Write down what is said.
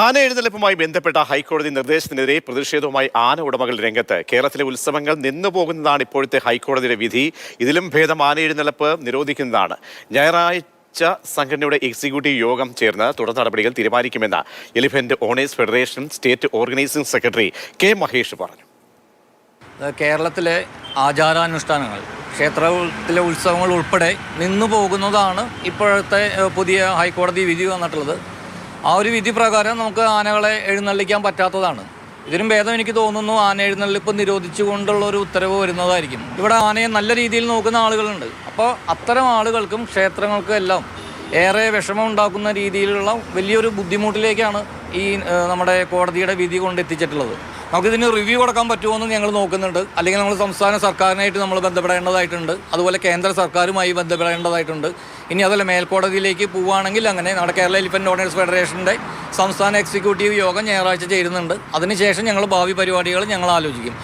ആന എഴുന്നള്ളിപ്പുമായി ബന്ധപ്പെട്ട ഹൈക്കോടതി നിർദ്ദേശത്തിനെതിരെ പ്രതിഷേധവുമായി ആന ഉടമകൾ രംഗത്ത്. കേരളത്തിലെ ഉത്സവങ്ങൾ നിന്നുപോകുന്നതാണ് ഇപ്പോഴത്തെ ഹൈക്കോടതിയുടെ വിധി. ഇതിലും ഭേദം ആന എഴുന്നള്ളിപ്പ് നിരോധിക്കുന്നതാണ്. ഞായറാഴ്ച സംഘടനയുടെ എക്സിക്യൂട്ടീവ് യോഗം ചേർന്ന് തുടർ നടപടികൾ തീരുമാനിക്കുമെന്ന് Elephant Owners Federation state organising secretary K Mahesh പറഞ്ഞു. കേരളത്തിലെ ആചാരാനുഷ്ഠാനങ്ങൾ ക്ഷേത്രത്തിലെ ഉത്സവങ്ങൾ ഉൾപ്പെടെ നിന്നു പോകുന്നതാണ് ഇപ്പോഴത്തെ പുതിയ ഹൈക്കോടതി വിധി വന്നിട്ടുള്ളത്. ആ ഒരു വിധി പ്രകാരം നമുക്ക് ആനകളെ എഴുന്നള്ളിക്കാൻ പറ്റാത്തതാണ്. ഇതിനും ഭേദം എനിക്ക് തോന്നുന്നു ആന എഴുന്നള്ളിപ്പ് നിരോധിച്ചുകൊണ്ടുള്ള ഒരു ഉത്തരവ് വരുന്നതായിരിക്കും. ഇവിടെ ആനയെ നല്ല രീതിയിൽ നോക്കുന്ന ആളുകളുണ്ട്. അപ്പോൾ അത്തരം ആളുകൾക്കും ക്ഷേത്രങ്ങൾക്കും എല്ലാം ഏറെ വിഷമം ഉണ്ടാക്കുന്ന രീതിയിലുള്ള വലിയൊരു ബുദ്ധിമുട്ടിലേക്കാണ് ഈ നമ്മുടെ കോടതിയുടെ വിധി കൊണ്ടെത്തിച്ചിട്ടുള്ളത്. നമുക്കിതിന് റിവ്യൂ കൊടുക്കാൻ പറ്റുമോ ഞങ്ങൾ നോക്കുന്നുണ്ട്. അല്ലെങ്കിൽ നമ്മൾ സംസ്ഥാന സർക്കാരിനായിട്ട് നമ്മൾ ബന്ധപ്പെടേണ്ടതായിട്ടുണ്ട്. അതുപോലെ കേന്ദ്ര സർക്കാരുമായി ബന്ധപ്പെടേണ്ടതായിട്ടുണ്ട്. ഇനി അതല്ല മേൽക്കോടതിയിലേക്ക് പോവുകയാണെങ്കിൽ അങ്ങനെ നമ്മുടെ കേരള എലിഫന്റ് ഓണേഴ്സ് ഫെഡറേഷന്റെ സംസ്ഥാന എക്സിക്യൂട്ടീവ് യോഗം ഞായറാഴ്ച ചേരുന്നുണ്ട്. അതിനുശേഷം ഞങ്ങൾ ഭാവി പരിപാടികൾ ഞങ്ങൾ ആലോചിക്കും.